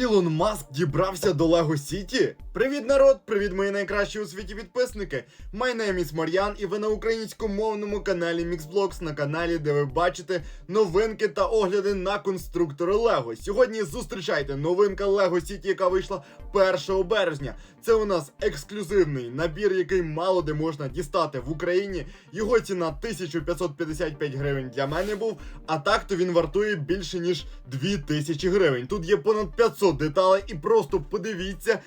Ілон Маск дібрався до Лего Сіті? Привіт, народ! Привіт, мої найкращі у світі підписники! My name is Мар'ян, і ви на українськомовному каналі Mixblocks, на каналі, де ви бачите новинки та огляди на конструктори Лего. Сьогодні зустрічайте новинка Лего Сіті, яка вийшла 1 березня. Це у нас ексклюзивний набір, який мало де можна дістати в Україні. Його ціна 1555 гривень для мене був, а так то він вартує більше ніж 2000 гривень. Тут є понад 500 деталей, і просто подивіться,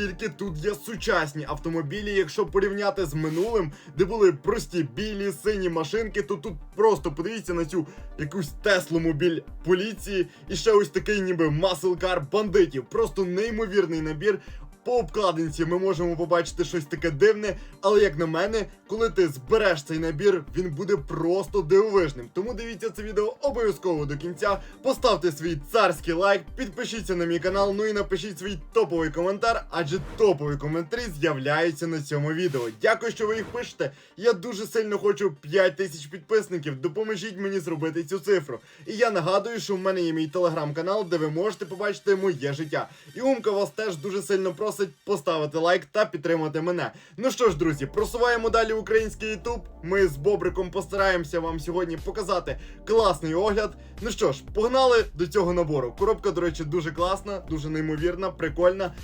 настільки тут є сучасні автомобілі. Якщо порівняти з минулим, де були прості білі сині машинки, то тут просто подивіться на цю якусь Теслу мобіль поліції і ще ось такий ніби маселкар бандитів. Просто неймовірний набір. По обкладинці ми можемо побачити щось таке дивне, але як на мене, коли ти збереш цей набір, він буде просто дивовижним. Тому дивіться це відео обов'язково до кінця. Поставте свій царський лайк, підпишіться на мій канал, ну і напишіть свій топовий коментар, адже топові коментарі з'являються на цьому відео. Дякую, що ви їх пишете. Я дуже сильно хочу 5 тисяч підписників. Допоможіть мені зробити цю цифру. І я нагадую, що в мене є мій телеграм-канал, де ви можете побачити моє життя. І Умка вас теж дуже сильно просить поставити лайк та підтримати мене. Ну що ж, друзі, просуваємо далі український Ютуб. Ми з Бобриком постараємося вам сьогодні показати класний огляд. Ну що ж, погнали до цього набору. Коробка, до речі, дуже класна, дуже неймовірна, прикольна.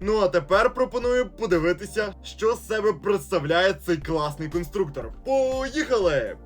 Ну а тепер пропоную подивитися, що з себе представляє цей класний конструктор. Поїхали!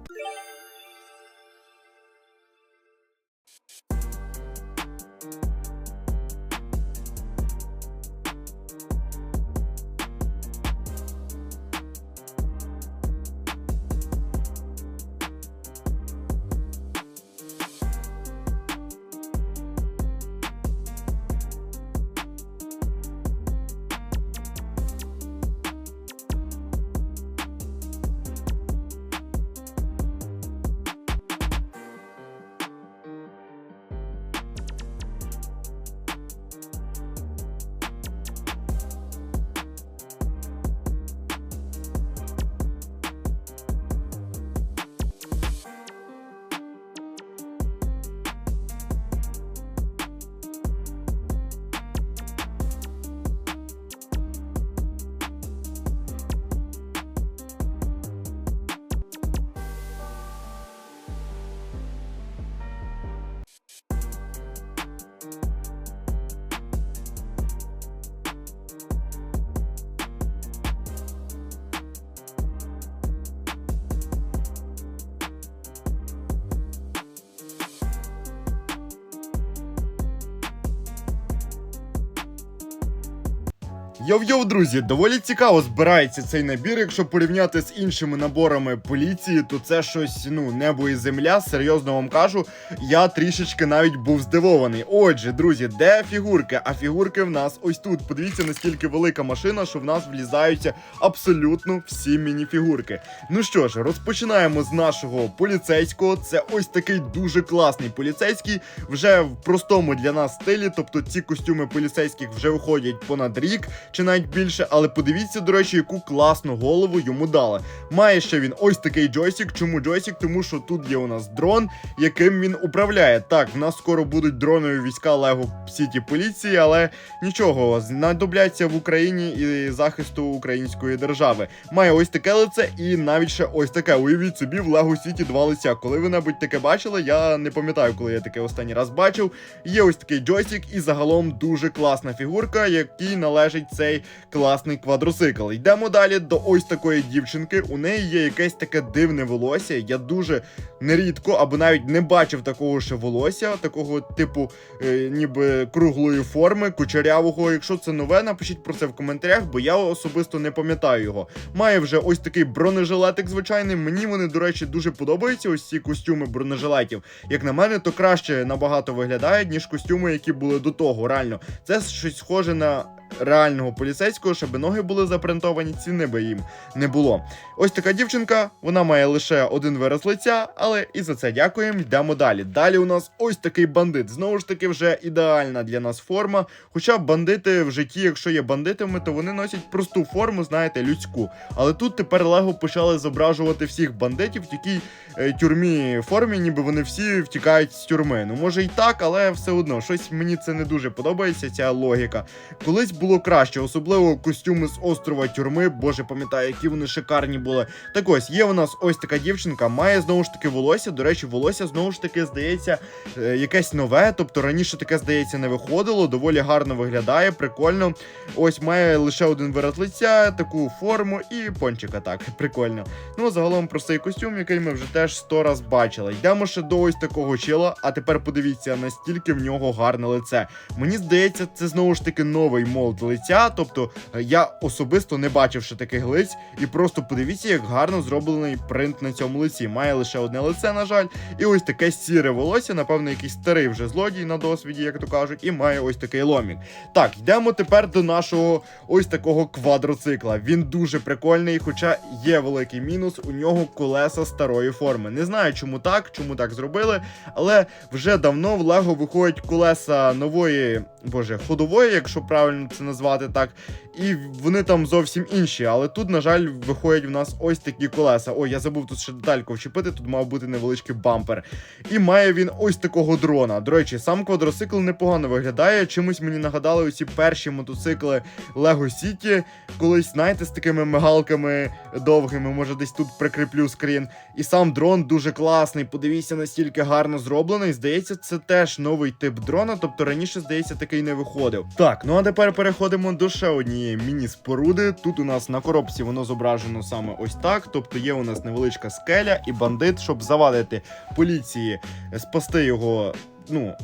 Йов-йов, друзі, доволі цікаво збирається цей набір. Якщо порівняти з іншими наборами поліції, то це щось, ну, небо і земля. Серйозно вам кажу, я трішечки навіть був здивований. Отже, друзі, де фігурки? А фігурки в нас ось тут. Подивіться, наскільки велика машина, що в нас влізаються абсолютно всі мініфігурки. Ну що ж, розпочинаємо з нашого поліцейського. Це ось такий дуже класний поліцейський, вже в простому для нас стилі. Тобто ці костюми поліцейських вже виходять понад рік чи навіть більше. Але подивіться, до речі, яку класну голову йому дали. Має ще він ось такий джойстик. Чому джойстик? Тому що тут є у нас дрон, яким він управляє. Так, в нас скоро будуть дронові війська Лего Сіті поліції, але нічого, знадобляться в Україні і захисту української держави. Має ось таке лице і навіть ще ось таке. Уявіть собі, в Лего Сіті два лиця. Коли ви небудь таке бачили, я не пам'ятаю, коли я таке останній раз бачив. Є ось такий джойстик, і загалом дуже класна фігурка, якій належить цей класний квадроцикл. Йдемо далі до ось такої дівчинки. У неї є якесь таке дивне волосся. Я дуже нерідко або навіть не бачив такого ще волосся, такого типу, е, ніби круглої форми, кучерявого. Якщо це нове, напишіть про це в коментарях, бо я особисто не пам'ятаю його. Має вже ось такий бронежилетик звичайний. Мені вони, до речі, дуже подобаються. Ось ці костюми бронежилетів. Як на мене, то краще набагато виглядають, ніж костюми, які були до того. Реально, це щось схоже на реального поліцейського, щоб ноги були запринтовані, ціни би їм не було. Ось така дівчинка, вона має лише один вираз лиця, але і за це дякуємо. Йдемо далі. Далі у нас ось такий бандит. Знову ж таки, вже ідеальна для нас форма. Хоча бандити в житті, якщо є бандитами, то вони носять просту форму, знаєте, людську. Але тут тепер Лего почали зображувати всіх бандитів в такій е, тюрмі формі, ніби вони всі втікають з тюрми. Ну може і так, але все одно щось мені це не дуже подобається. Ця логіка. Колись було краще, особливо костюми з острова тюрми. Боже, пам'ятаю, які вони шикарні були. Так ось є у нас ось така дівчинка, має знову ж таки волосся. До речі, волосся знову ж таки здається е, якесь нове. Тобто раніше таке здається не виходило. Доволі гарно виглядає, прикольно. Ось має лише один вираз лиця, таку форму і пончика. Так, прикольно. Ну загалом простий костюм, який ми вже теж сто раз бачили. Йдемо ще до ось такого чела. А тепер подивіться, настільки в нього гарне лице. Мені здається, це знову ж таки новий молд лиця. Тобто е, я особисто не бачив ще таких лиць, і просто подивіться, як гарно зроблений принт на цьому лиці. Має лише одне лице, на жаль, і ось таке сіре волосся, напевно, якийсь старий вже злодій на досвіді, як то кажуть, і має ось такий ломік. Так, йдемо тепер до нашого ось такого квадроцикла. Він дуже прикольний, хоча є великий мінус, у нього колеса старої форми. Не знаю, чому так, чому так зробили, але вже давно в Лего виходять колеса нової, боже, ходової, якщо правильно це назвати так. І вони там зовсім інші. Але тут, на жаль, виходять в нас ось такі колеса. Ой, я забув тут ще детальку вчепити, тут мав бути невеличкий бампер. І має він ось такого дрона. До речі, сам квадроцикл непогано виглядає. Чимось мені нагадали оці перші мотоцикли Lego City. Колись, знаєте, з такими мигалками довгими, може десь тут прикріплю скрін. І сам дрон дуже класний. Подивіться, настільки гарно зроблений. Здається, це теж новий тип дрона. Тобто раніше, здається, такий не виходив. Так, ну а тепер переходимо до ще однієї міні-споруди. Тут у нас на коробці воно зображено саме ось так. Тобто є у нас невеличка скеля і бандит, щоб завадити поліції, е, спасти його. Ну,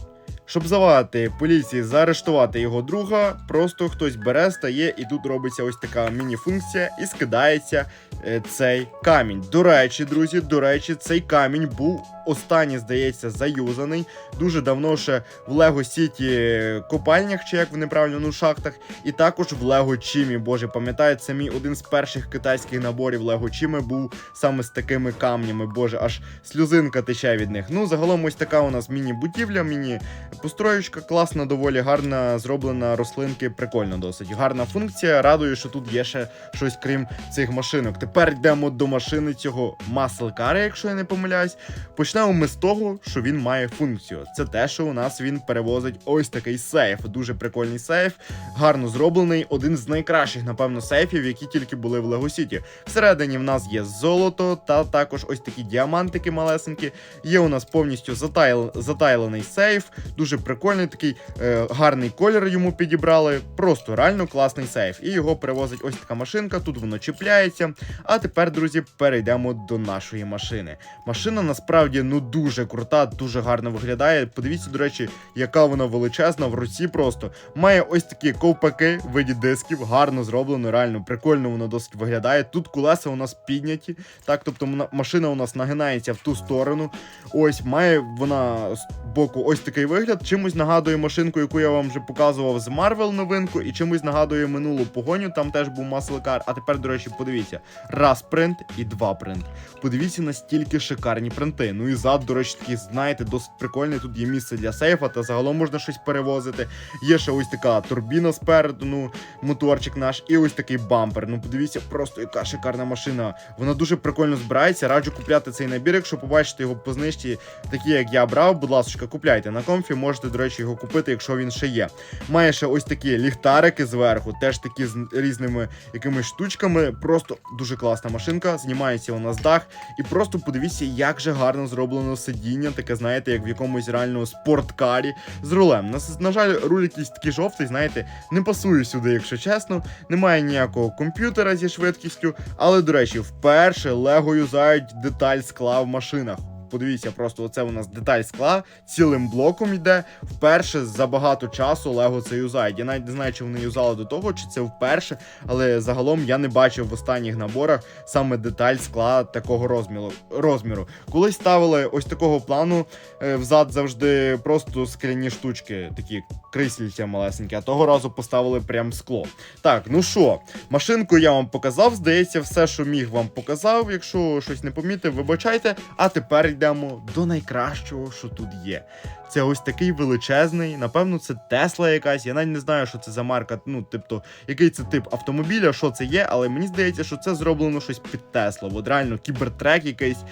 щоб завадити поліції заарештувати його друга, просто хтось бере, стає, і тут робиться ось така міні-функція, і скидається е, цей камінь. До речі, друзі, до речі, цей камінь був останній, здається, заюзаний. Дуже давно ще в Лего Сіті копальнях, чи як вони правильно, ну шахтах, і також в Лего Чімі. Боже, пам'ятаю, це мій один з перших китайських наборів Лего Чіми був саме з такими камнями. Боже, аж сльозинка тече від них. Ну, загалом, ось така у нас міні-будівля, міні Построєчка класна, доволі гарна, зроблена рослинки, прикольно досить. Гарна функція. Радує, що тут є ще щось крім цих машинок. Тепер йдемо до машини цього маслкара, якщо я не помиляюсь. Почнемо ми з того, що він має функцію. Це те, що у нас він перевозить ось такий сейф. Дуже прикольний сейф, гарно зроблений. Один з найкращих, напевно, сейфів, які тільки були в Лего Сіті. Всередині в нас є золото та також ось такі діамантики малесенькі. Є у нас повністю затайл... затайлений сейф. Дуже прикольний такий е, гарний колір йому підібрали. Просто реально класний сейф. І його перевозить ось така машинка. Тут воно чіпляється. А тепер, друзі, перейдемо до нашої машини. Машина насправді ну дуже крута, дуже гарно виглядає. Подивіться, до речі, яка вона величезна в руці. Просто має ось такі ковпаки в виді дисків, гарно зроблено, реально прикольно воно досить виглядає. Тут колеса у нас підняті. Так, тобто машина у нас нагинається в ту сторону. Ось має вона з боку ось такий вигляд. Чимось нагадує машинку, яку я вам вже показував з Marvel новинку, і чимось нагадує минулу погоню. Там теж був масликар. А тепер, до речі, подивіться: раз принт і два принт. Подивіться настільки шикарні принти. Ну і зад, до речі, такий, знаєте, досить прикольний. Тут є місце для сейфа, та загалом можна щось перевозити. Є ще ось така турбіна спереду, ну, моторчик наш, і ось такий бампер. Ну, подивіться, просто яка шикарна машина. Вона дуже прикольно збирається. Раджу купляти цей набір, якщо побачите його по знижці, такі як я брав. Будь ласка, купляйте на комфі. Можете, до речі, його купити, якщо він ще є. Має ще ось такі ліхтарики зверху, теж такі з різними якимись штучками. Просто дуже класна машинка. Знімається у нас дах. І просто подивіться, як же гарно зроблено сидіння, таке, знаєте, як в якомусь реальному спорткарі з рулем. На, на жаль, руль якийсь такий жовтий, знаєте, не пасує сюди, якщо чесно. Немає ніякого комп'ютера зі швидкістю. Але, до речі, вперше Лего юзають деталь скла в машинах. Подивіться, просто оце у нас деталь скла цілим блоком йде. Вперше за багато часу Лего це юзають. Я навіть не знаю, чи вони юзали до того, чи це вперше, але загалом я не бачив в останніх наборах саме деталь скла такого розміру. розміру. Колись ставили ось такого плану е, взад завжди просто скляні штучки, такі крисільця малесенькі, а того разу поставили прям скло. Так, ну що, машинку я вам показав. Здається, все, що міг вам показав. Якщо щось не помітив, вибачайте. А тепер йдемо до найкращого, що тут є. Це ось такий величезний, напевно, це Тесла якась. Я навіть не знаю, що це за марка. Ну, тобто, який це тип автомобіля, що це є, але мені здається, що це зроблено щось під Теслу. От реально кібертрек якийсь.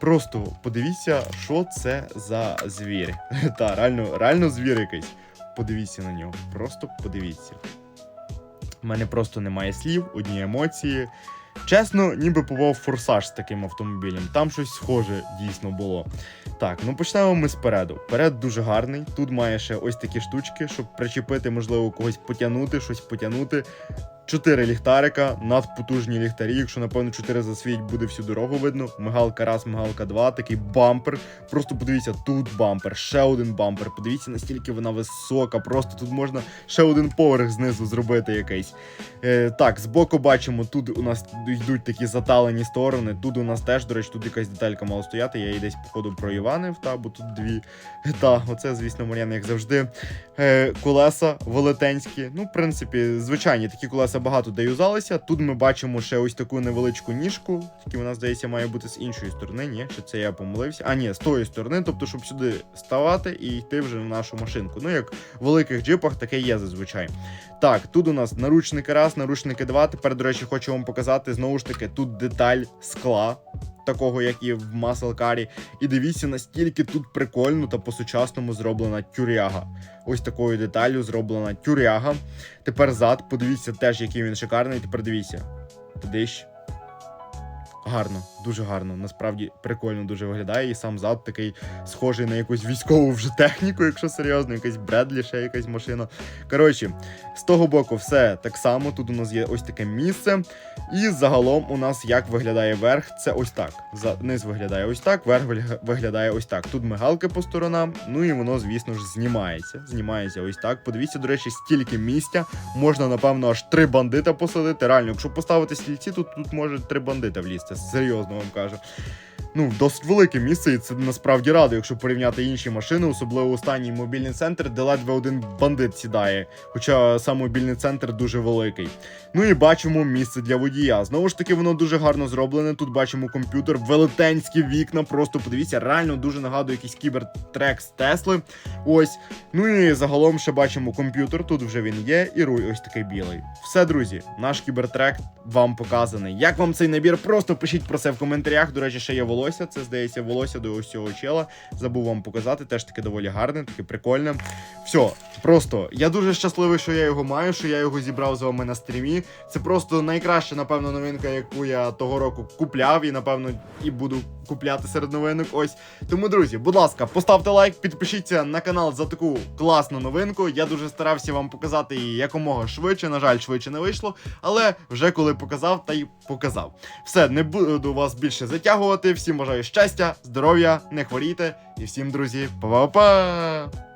Просто подивіться, що це за звір. Та, реально, реально звір якийсь. Подивіться на нього. Просто подивіться. У мене просто немає слів, одні емоції. Чесно, ніби побував форсаж з таким автомобілем. Там щось схоже дійсно було. Так, ну почнемо ми спереду. Перед дуже гарний. Тут має ще ось такі штучки, щоб причепити, можливо, когось потягнути, щось потягнути. Чотири ліхтарика, надпотужні ліхтарі. Якщо, напевно, чотири засвітять, буде всю дорогу видно. Мигалка раз, мигалка два, такий бампер. Просто подивіться, тут бампер, ще один бампер. Подивіться, настільки вона висока. Просто тут можна ще один поверх знизу зробити якийсь. Е, так, збоку бачимо, тут у нас йдуть такі заталені сторони. Тут у нас теж, до речі, тут якась деталька мала стояти. Я її десь, походу, проїванив, та, бо тут дві. Та, оце, звісно, Мар'ян, як завжди. Е, колеса велетенські. Ну, в принципі, звичайні такі колеса багато де юзалися. Тут ми бачимо ще ось таку невеличку ніжку, тільки вона, здається, має бути з іншої сторони. Ні, чи це я помилився? А, ні, з тої сторони, тобто, щоб сюди ставати і йти вже на нашу машинку. Ну, як в великих джипах таке є зазвичай. Так, тут у нас наручники раз, наручники два. Тепер, до речі, хочу вам показати знову ж таки тут деталь скла. Такого, як і в Масл Карі. І дивіться, настільки тут прикольно та по-сучасному зроблена тюряга. Ось такою деталлю зроблена тюряга. Тепер зад, подивіться теж, який він шикарний. Тепер дивіться. Тидищ. Гарно, дуже гарно. Насправді прикольно дуже виглядає. І сам зад такий схожий на якусь військову вже техніку, якщо серйозно, якась Бредлі, ще якась машина. Коротше, з того боку, все так само. Тут у нас є ось таке місце. І загалом у нас як виглядає верх, це ось так. За- Низ виглядає ось так, верх виглядає ось так. Тут мигалки по сторонам, ну і воно, звісно ж, знімається. Знімається ось так. Подивіться, до речі, стільки місця. Можна, напевно, аж три бандита посадити. Реально, якщо поставити стільці, то тут може три бандита влізти. Серйозно вам кажу. Ну, досить велике місце, і це насправді радо, якщо порівняти інші машини, особливо останній мобільний центр, де ледве один бандит сідає. Хоча сам мобільний центр дуже великий. Ну і бачимо місце для водія. Знову ж таки, воно дуже гарно зроблене. Тут бачимо комп'ютер, велетенські вікна. Просто подивіться, реально дуже нагадує якийсь кібертрек з Тесли. Ось. Ну і загалом ще бачимо комп'ютер. Тут вже він є, і руль ось такий білий. Все, друзі, наш кібертрек вам показаний. Як вам цей набір? Просто пишіть про це в коментарях. До речі, ще є волосся. Це здається волосся до ось цього чела. Забув вам показати. Теж таке доволі гарне, таке прикольне. Все, просто я дуже щасливий, що я його маю, що я його зібрав з вами на стрімі. Це просто найкраща, напевно, новинка, яку я того року купляв, і напевно і буду купляти серед новинок. Ось. Тому, друзі, будь ласка, поставте лайк, підпишіться на канал за таку класну новинку. Я дуже старався вам показати її якомога швидше. На жаль, швидше не вийшло, але вже коли показав, та й показав. Все, не буду вас більше затягувати. Всім бажаю щастя, здоров'я, не хворійте. І всім, друзі, па-па-па!